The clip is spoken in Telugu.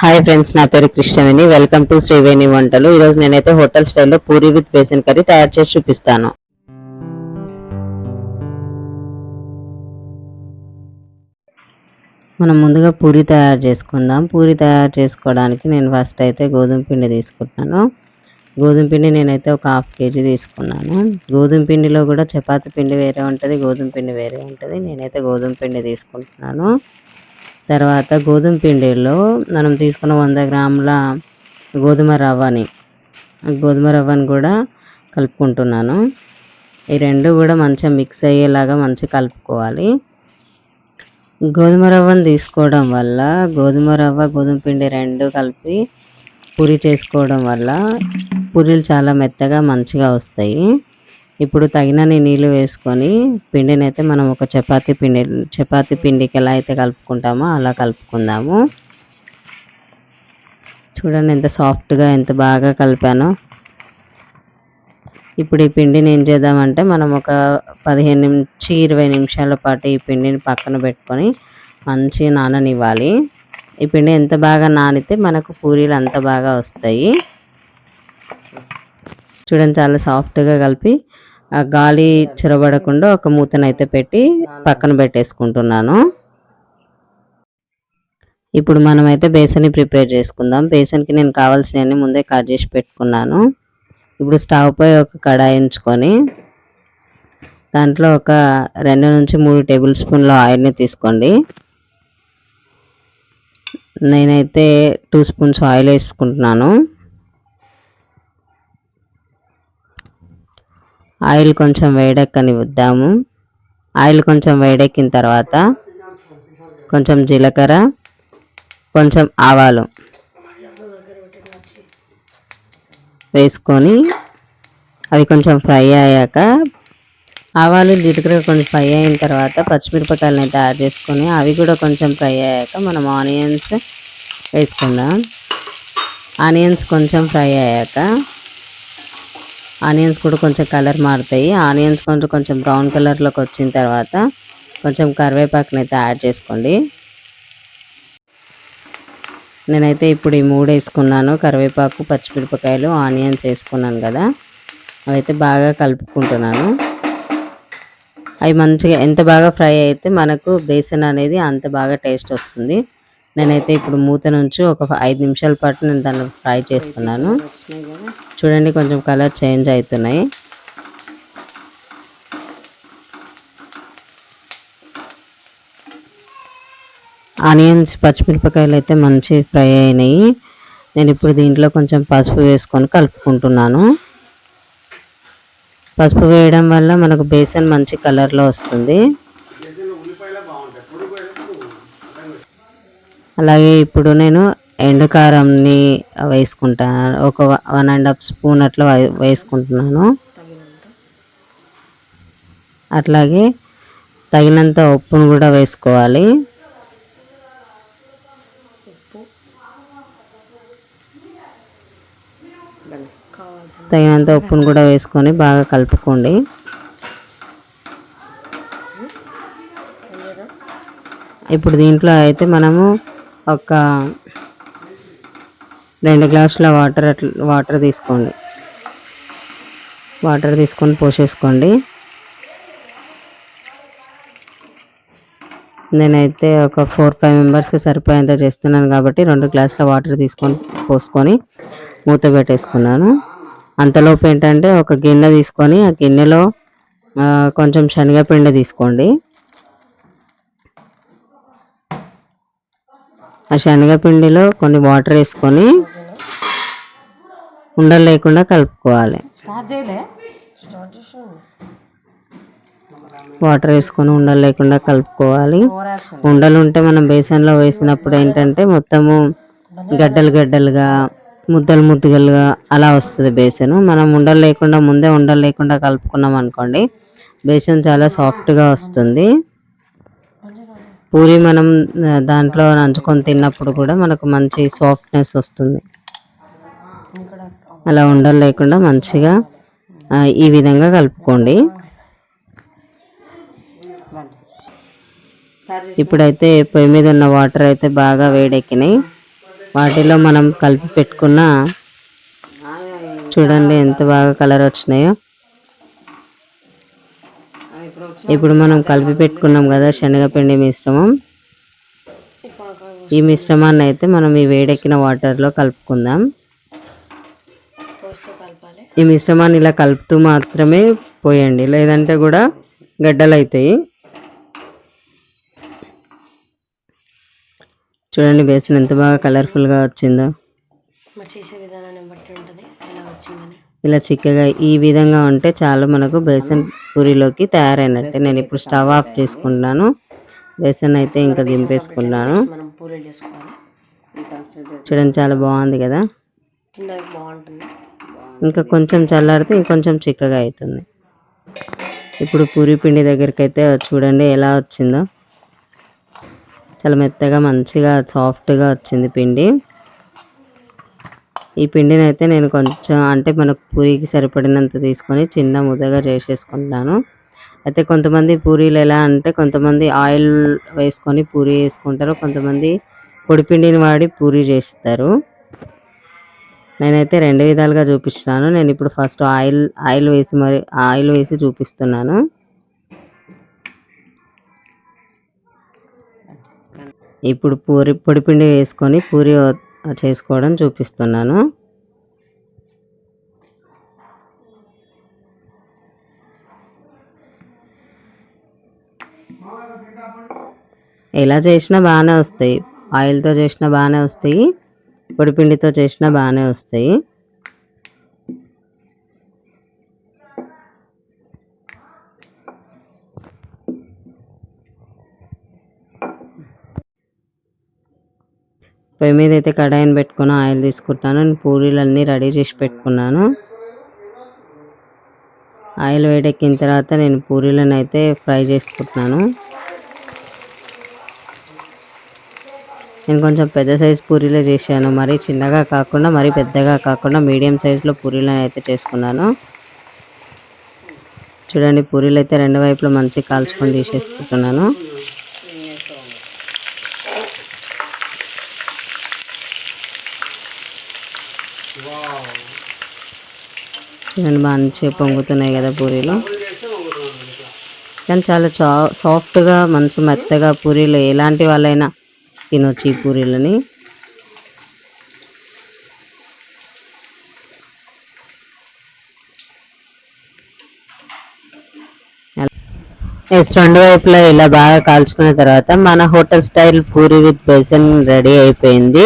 హాయ్ ఫ్రెండ్స్ నా పేరు కృష్ణవేణి. వెల్కమ్ టు శ్రీవేణి వంటలు. ఈరోజు నేనైతే హోటల్ స్టైల్లో పూరి విత్ బేసిన్ కర్రీ తయారు చేసి చూపిస్తాను. మనం ముందుగా పూరి తయారు చేసుకుందాం. పూరి తయారు చేసుకోవడానికి నేను ఫస్ట్ అయితే గోధుమ పిండి తీసుకుంటున్నాను గోధుమ పిండి నేనైతే ఒక హాఫ్ కేజీ తీసుకున్నాను. గోధుమ పిండిలో కూడా చపాతీ పిండి వేరే ఉంటుంది గోధుమ పిండి వేరే ఉంటుంది. నేనైతే గోధుమ పిండి తీసుకుంటున్నాను. తర్వాత గోధుమ పిండిలో మనం తీసుకున్న వంద గ్రాముల గోధుమ రవ్వని గోధుమ రవ్వని కూడా కలుపుకుంటున్నాను. ఈ రెండు కూడా మంచిగా మిక్స్ అయ్యేలాగా మంచిగా కలుపుకోవాలి. గోధుమ రవ్వను తీసుకోవడం వల్ల గోధుమ రవ్వ గోధుమ పిండి రెండు కలిపి పూరి చేసుకోవడం వల్ల పూరీలు చాలా మెత్తగా మంచిగా వస్తాయి. ఇప్పుడు తగినన్ని నీళ్ళు వేసుకొని పిండిని అయితే మనం ఒక చపాతీ పిండి చపాతీ పిండికి ఎలా అయితే కలుపుకుంటామో అలా కలుపుకుందాము. చూడండి ఎంత సాఫ్ట్గా ఎంత బాగా కలిపానో. ఇప్పుడు ఈ పిండిని ఏం చేద్దామంటే మనం ఒక పదిహేను నుంచి ఇరవై నిమిషాల పాటు ఈ పిండిని పక్కన పెట్టుకొని మంచిగా నాననివ్వాలి. ఈ పిండి ఎంత బాగా నానితే మనకు పూరీలు అంత బాగా వస్తాయి. చూడండి చాలా సాఫ్ట్గా కలిపి గాలి చొరబడకుండా ఒక మూతనైతే పెట్టి పక్కన పెట్టేసుకుంటున్నాను. ఇప్పుడు మనమైతే బేసన్ని ప్రిపేర్ చేసుకుందాం. బేసన్కి నేను కావాల్సినవన్నీ ముందే కట్ చేసి పెట్టుకున్నాను. ఇప్పుడు స్టవ్ పై ఒక కడాయి ఎంచుకొని దాంట్లో ఒక రెండు నుంచి మూడు టేబుల్ స్పూన్ల ఆయిల్ని తీసుకోండి. నేనైతే టూ స్పూన్స్ ఆయిల్ వేసుకుంటున్నాను. ఆయిల్ కొంచెం వేడెక్కనిద్దాము ఆయిల్ కొంచెం వేడెక్కిన తర్వాత కొంచెం జీలకర్ర కొంచెం ఆవాలు వేసుకొని అవి కొంచెం ఫ్రై అయ్యాక ఆవాలు జీలకర్ర కొంచెం ఫ్రై అయిన తర్వాత పచ్చిమిరపకాయలని తయారు చేసుకొని అవి కూడా కొంచెం ఫ్రై అయ్యాక మనం ఆనియన్స్ వేసుకుందాం. ఆనియన్స్ కొంచెం ఫ్రై అయ్యాక ఆనియన్స్ కూడా కొంచెం కలర్ మారుతాయి. ఆనియన్స్ కొంచెం కొంచెం బ్రౌన్ కలర్లోకి వచ్చిన తర్వాత కొంచెం కరివేపాకుని అయితే యాడ్ చేసుకోండి. నేనైతే ఇప్పుడు ఈ మూడు వేసుకున్నాను. కరివేపాకు పచ్చిమిరపకాయలు ఆనియన్స్ వేసుకున్నాను కదా. అవైతే బాగా కలుపుకుంటున్నాను. అవి మంచిగా ఎంత బాగా ఫ్రై అయితే మనకు బేసన్ అనేది అంత బాగా టేస్ట్ వస్తుంది. నేనైతే ఇప్పుడు మూత నుంచి ఒక ఐదు నిమిషాల పాటు నేను దాన్ని ఫ్రై చేస్తున్నాను. చూడండి కొంచెం కలర్ చేంజ్ అవుతున్నాయి. ఆనియన్స్ పచ్చిమిరపకాయలు అయితే మంచి ఫ్రై అయినాయి. నేను ఇప్పుడు దీంట్లో కొంచెం పసుపు వేసుకొని కలుపుకుంటున్నాను. పసుపు వేయడం వల్ల మనకు బేసన్ మంచి కలర్లో వస్తుంది. అలాగే ఇప్పుడు నేను ఎండుకారంని వేసుకుంటాను ఒక వన్ అండ్ హాఫ్ స్పూన్ అట్లా వేసుకుంటున్నాను. అట్లాగే తగినంత ఉప్పును కూడా వేసుకోవాలి. తగినంత ఉప్పును కూడా వేసుకొని బాగా కలుపుకోండి. ఇప్పుడు దీంట్లో అయితే మనము ఒక రెండు గ్లాసుల వాటర్ అట్లా వాటర్ తీసుకోండి. వాటర్ తీసుకొని పోసేసుకోండి. నేనైతే ఒక ఫోర్ ఫైవ్ మెంబర్స్కి సరిపోయేంత చేస్తున్నాను కాబట్టి రెండు గ్లాసుల వాటర్ తీసుకొని పోసుకొని మూత పెట్టేసుకున్నాను. అంతలోపు ఏంటంటే ఒక గిన్నె తీసుకొని ఆ గిన్నెలో కొంచెం శనగపిండి తీసుకోండి. ఆ శనగపిండిలో కొన్ని వాటర్ వేసుకొని ఉండలు లేకుండా కలుపుకోవాలి. వాటర్ వేసుకొని ఉండలు లేకుండా కలుపుకోవాలి. ఉండలు ఉంటే మనం బేసన్లో వేసినప్పుడు ఏంటంటే మొత్తము గడ్డలు గడ్డలుగా ముద్దలు ముద్దలుగా అలా వస్తుంది బేసన్. మనం ఉండలు లేకుండా ముందే ఉండలు లేకుండా కలుపుకున్నాం అనుకోండి బేసన్ చాలా సాఫ్ట్గా వస్తుంది. పూరి మనం దాంట్లో నంచుకొని తిన్నప్పుడు కూడా మనకు మంచి సాఫ్ట్నెస్ వస్తుంది. అలా ఉండలు లేకుండా మంచిగా ఈ విధంగా కలుపుకోండి. ఇప్పుడైతే పొయ్యి మీద ఉన్న వాటర్ అయితే బాగా వేడెక్కినాయి. వాటిలో మనం కలిపి పెట్టుకున్న చూడండి ఎంత బాగా కలర్ వచ్చినాయో. ఇప్పుడు మనం కలిపి పెట్టుకున్నాం కదా శనగపిండి మిశ్రమం. ఈ మిశ్రమాన్ని అయితే మనం ఈ వేడెక్కిన వాటర్లో కలుపుకుందాం. ఈ మిశ్రమాన్ని ఇలా కలుపుతూ మాత్రమే పోయండి లేదంటే కూడా గడ్డలు అవుతాయి చూడండి బేసన్ ఎంత బాగా కలర్ఫుల్గా వచ్చిందో. చేసే విధానాన్ని బట్టి ఉంటుంది ఎలా వచ్చిందని. ఇలా చిక్కగా ఈ విధంగా ఉంటే చాలు మనకు బేసన్ పూరిలోకి తయారైనట్టే. నేను ఇప్పుడు స్టవ్ ఆఫ్ చేసుకుంటున్నాను. బేసన్ అయితే ఇంకా దింపేసుకున్నాను. చూడండి చాలా బాగుంది కదా? ఇంకా కొంచెం చల్లారితే ఇంకొంచెం చిక్కగా అవుతుంది. ఇప్పుడు పూరి పిండి దగ్గరికి అయితే చూడండి ఎలా వచ్చిందో. చాలా మెత్తగా మంచిగా సాఫ్ట్గా వచ్చింది పిండి. ఈ పిండిని అయితే నేను కొంచెం అంటే మనకు పూరికి సరిపడినంత తీసుకొని చిన్న ముద్దగా చేసేసుకుంటాను. అయితే కొంతమంది పూరీలు ఎలా అంటే కొంతమంది ఆయిల్ వేసుకొని పూరి వేసుకుంటారు కొంతమంది పొడిపిండిని వాడి పూరి చేస్తారు. నేనైతే రెండు విధాలుగా చూపిస్తాను. నేను ఇప్పుడు ఫస్ట్ ఆయిల్ ఆయిల్ వేసి మరి ఆయిల్ వేసి చూపిస్తున్నాను. ఇప్పుడు పూరి పొడిపిండి వేసుకొని పూరి చేసుకోవడం చూపిస్తున్నాను. ఎలా చేసినా బాగానే వస్తాయి. ఆయిల్తో చేసినా బాగానే వస్తాయి. పొడిపిండితో చేసినా బాగానే వస్తాయి. పొయ్యి మీద అయితే కడాయిని పెట్టుకుని ఆయిల్ తీసుకుంటాను. నేను పూరీలన్నీ రెడీ చేసి పెట్టుకున్నాను. ఆయిల్ వేడెక్కిన తర్వాత నేను పూరీలను అయితే ఫ్రై చేసుకుంటున్నాను. నేను కొంచెం పెద్ద సైజ్ పూరీలే చేశాను. మరీ చిన్నగా కాకుండా మరీ పెద్దగా కాకుండా మీడియం సైజులో పూరీలు అయితే చేసుకున్నాను. చూడండి పూరీలు అయితే రెండు వైపులా మంచిగా కాల్చుకొని తీసేసుకుంటున్నాను. చూడండి మంచిగా పొంగుతున్నాయి కదా పూరీలు. కానీ చాలా చా సాఫ్ట్గా మంచి మెత్తగా పూరీలు ఎలాంటి వాళ్ళైనా తినొచ్చు ఈ పూరీలని. ఎస్ రెండు వైపులా ఇలా బాగా కాల్చుకున్న తర్వాత మన hotel style puri with besan ready అయిపోయింది.